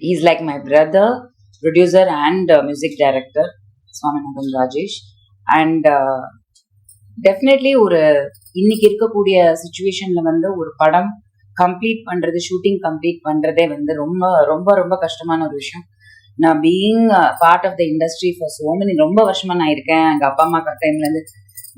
He's like my brother, producer, and uh, music director, Swaminathan Rajesh. Definitely uh, ஒரு இன்னைக்கு இருக்கக்கூடிய சுச்சுவேஷன்ல வந்து ஒரு படம் கம்ப்ளீட் பண்றது ஷூட்டிங் கம்ப்ளீட் பண்றதே வந்து ரொம்ப ரொம்ப ரொம்ப கஷ்டமான ஒரு விஷயம் நான் being part of the industry for so many ரொம்ப வருஷமா நான் இருக்கேன் எங்க அப்பா அம்மா டைம்ல இருந்து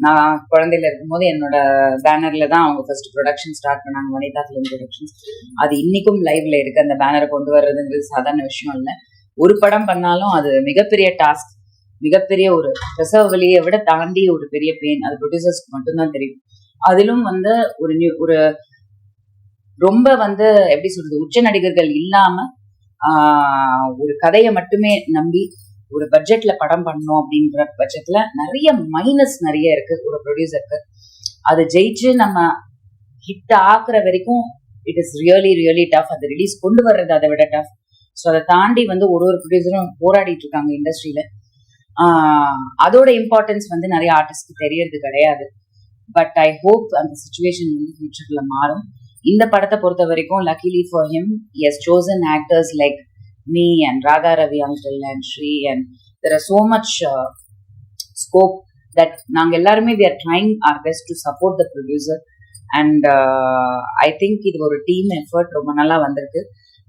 நான் குழந்தையில இருக்கும்போது என்னோட பேனர்ல தான் அவங்க ஃபர்ஸ்ட் ப்ரொடக்ஷன் ஸ்டார்ட் பண்ணாங்க வனிதா ஃபிலிம் ப்ரொடக்ஷன்ஸ் அது இன்னைக்கும் லைவ்ல இருக்கு. அந்த பேனரை கொண்டு வர்றதுங்கிறது சாதாரண விஷயம் இல்லை. ஒரு படம் பண்ணாலும் அது மிகப்பெரிய டாஸ்க் மிகப்பெரிய ஒரு பிரசவ வழியை விட தாண்டி ஒரு பெரிய பெயின் அது ப்ரொடியூசர்ஸ்க்கு மட்டும்தான் தெரியும். அதிலும் வந்து ஒரு நியூ ஒரு ரொம்ப வந்து எப்படி சொல்றது உச்ச நடிகர்கள் இல்லாம ஆஹ், ஒரு கதையை மட்டுமே நம்பி ஒரு பட்ஜெட்ல படம் பண்ணோம் அப்படின்ற பட்சத்துல நிறைய மைனஸ் நிறைய இருக்கு ஒரு ப்ரொடியூசருக்கு அது ஜெயிச்சு நம்ம ஹிட் ஆக்குற வரைக்கும் it is really really tough அது ரிலீஸ் கொண்டு வர்றது அதை விட டஃப் ஸோ அதை தாண்டி வந்து ஒரு ஒரு ப்ரொடியூசரும் போராடிட்டு இருக்காங்க இண்டஸ்ட்ரியில அதோட இம்பார்ட்டன்ஸ் வந்து நிறைய ஆர்டிஸ்ட்க்கு தெரியறது கிடையாது. பட் ஐ ஹோப் அந்த சுச்சுவேஷன் வந்து ஃபியூச்சர்ல மாறும். இந்த படத்தை பொறுத்த வரைக்கும் luckily for him as chosen actors like me and Radha Ravi uncle and Sri and there are so much scope that நாங்கள் எல்லாருமே we are trying our best to support the producer and I think இது ஒரு team effort ரொம்ப நல்லா வந்திருக்கு.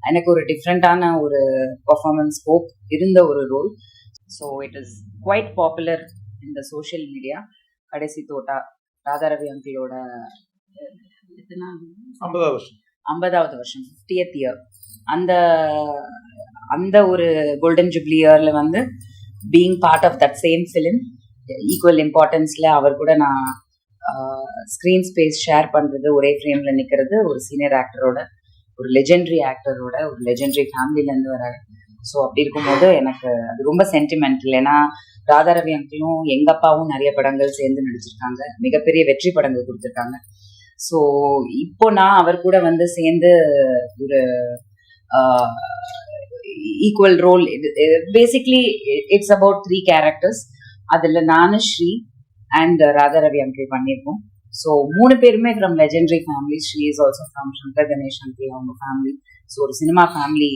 எனக்கு ஒரு டிஃப்ரெண்டான ஒரு பர்ஃபார்மன்ஸ் ஸ்கோப் இருந்த ஒரு role so it is quite popular இந்த சோஷியல் மீடியா கடைசி தோட்டா ராதாரவி அங்கிளோட ஐம்பதாவது வருஷம். ஐம்பதாவது வருஷம் ஃபிஃப்டியத் இயர் அந்த அந்த ஒரு கோல்டன் ஜூப்ளி இயர்ல வந்து being part of that same film equal இம்பார்ட்டன்ஸ்ல அவர் கூட நான் ஸ்க்ரீன் ஸ்பேஸ் ஷேர் பண்றது ஒரே ஃப்ரேம்ல நிக்கிறது ஒரு சீனியர் ஆக்டரோட ஒரு லெஜெண்டரி ஆக்டரோட ஒரு லெஜெண்டரி ஃபேமிலில இருந்து ஸோ அப்படி இருக்கும்போது எனக்கு அது ரொம்ப சென்டிமெண்டல் ஏன்னா ராதாரவி அங்கிளும் எங்கள் அப்பாவும் நிறைய படங்கள் சேர்ந்து நடிச்சிருக்காங்க. மிகப்பெரிய வெற்றி படங்கள் கொடுத்துருக்காங்க. ஸோ இப்போ நான் அவர் கூட வந்து சேர்ந்து ஒரு equal role basically it's about three characters அதில் நானு ஸ்ரீ அண்ட் ராதாரவி அங்கிள் பண்ணியிருக்கோம். ஸோ மூணு பேருமே from legendary family Sri is also from Shankar Ganesh uncle அவங்க ஃபேமிலி ஸோ ஒரு சினிமா ஃபேமிலி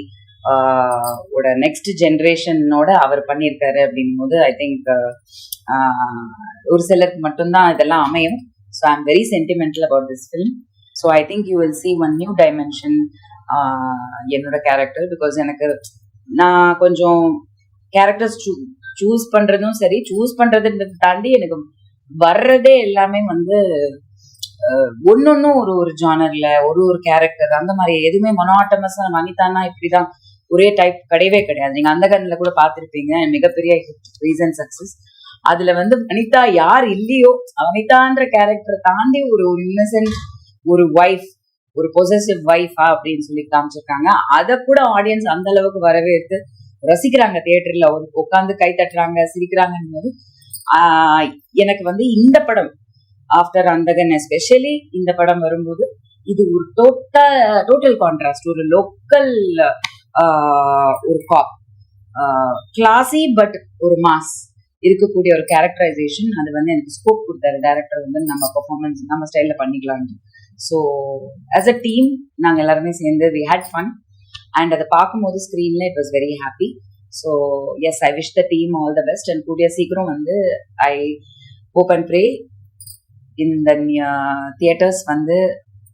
ஓட நெக்ஸ்ட் ஜென்ரேஷனோட அவர் பண்ணியிருக்காரு அப்படிங்கும் போது ஐ திங்க் ஒரு சிலருக்கு மட்டும்தான் இதெல்லாம் அமையும். So I am very sentimental about this film so I think you will see one new dimension என்னோட கேரக்டர் பிகாஸ் எனக்கு நான் கொஞ்சம் கேரக்டர்ஸ் சூ சூஸ் பண்றதும் சரி சூஸ் பண்றதுன்றதை தாண்டி எனக்கு வர்றதே எல்லாமே வந்து ஒன்னொன்னும் ஒரு ஒரு ஜானர்ல ஒரு ஒரு கேரக்டர் அந்த மாதிரி எதுவுமே மொனாட்டமஸா வனிதானா இப்படிதான் ஒரே டைப் கிடையவே கிடையாது. நீங்க அந்த கண்ணில் கூட பார்த்துருப்பீங்க மிகப்பெரிய ரீசன் சக்சஸ் அதுல வந்து வனிதா யார் இல்லையோ வனிதான்ற கேரக்டரை தாண்டி ஒரு ஒரு இன்னசென்ட் ஒரு ஒய்ஃப் ஒரு பொசசிவ் வைஃபா அப்படின்னு சொல்லி காமிச்சிருக்காங்க. அதை கூட ஆடியன்ஸ் அந்த அளவுக்கு வரவேற்று ரசிக்கிறாங்க தியேட்டர்ல ஒரு உட்காந்து கை தட்டுறாங்க சிரிக்கிறாங்கன்னு போது ஆஹ் எனக்கு வந்து இந்த படம் ஆஃப்டர் அந்தகன் எஸ்பெஷலி இந்த படம் வரும்போது இது ஒரு டோட்டல் டோட்டல் கான்ட்ராஸ்ட் ஒரு லோக்கல் ஒரு காப் கிளாசி பட் ஒரு மாஸ் இருக்கக்கூடிய ஒரு கேரக்டரைசேஷன் அது வந்து எனக்கு ஸ்கோப் கொடுத்தாரு டேரக்டர் வந்து நம்ம பர்ஃபார்மன்ஸ் நம்ம ஸ்டைலில் பண்ணிக்கலாம்னு. ஸோ ஆஸ் அ டீம் நாங்கள் எல்லாருமே சேர்ந்து வி ஹேட் ஃபன் அண்ட் அதை பார்க்கும்போது ஸ்க்ரீனில் it was very happy so yes I wish the team all the best and கூடிய சீக்கிரம் வந்து ஐ ஹோப் அண்ட் ப்ரே இந்த தியேட்டர்ஸ் வந்து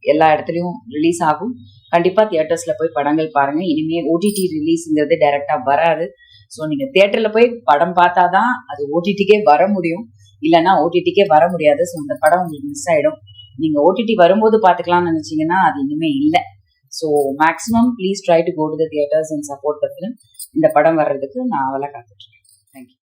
எல்லா இடத்துலையும் ரிலீஸ் ஆகும். கண்டிப்பாக தியேட்டர்ஸில் போய் படங்கள் பாருங்கள் இனிமேல் ஓடிடி ரிலீஸுங்கிறது டைரெக்டாக வராது. ஸோ நீங்கள் தியேட்டரில் போய் படம் பார்த்தா தான் அது ஓடிடிக்கே வர முடியும். இல்லைன்னா ஓடிடிக்கே வர முடியாது. ஸோ அந்த படம் உங்களுக்கு மிஸ் ஆகிடும் நீங்க ஓடிடி வரும்போது பார்த்துக்கலாம்னு நினைச்சீங்கன்னா அது இன்னுமே இல்லை. So maximum please try to go to the theatres and support the film இந்த படம் வர்றதுக்கு நான் அவளை காத்துட்ருக்கேன்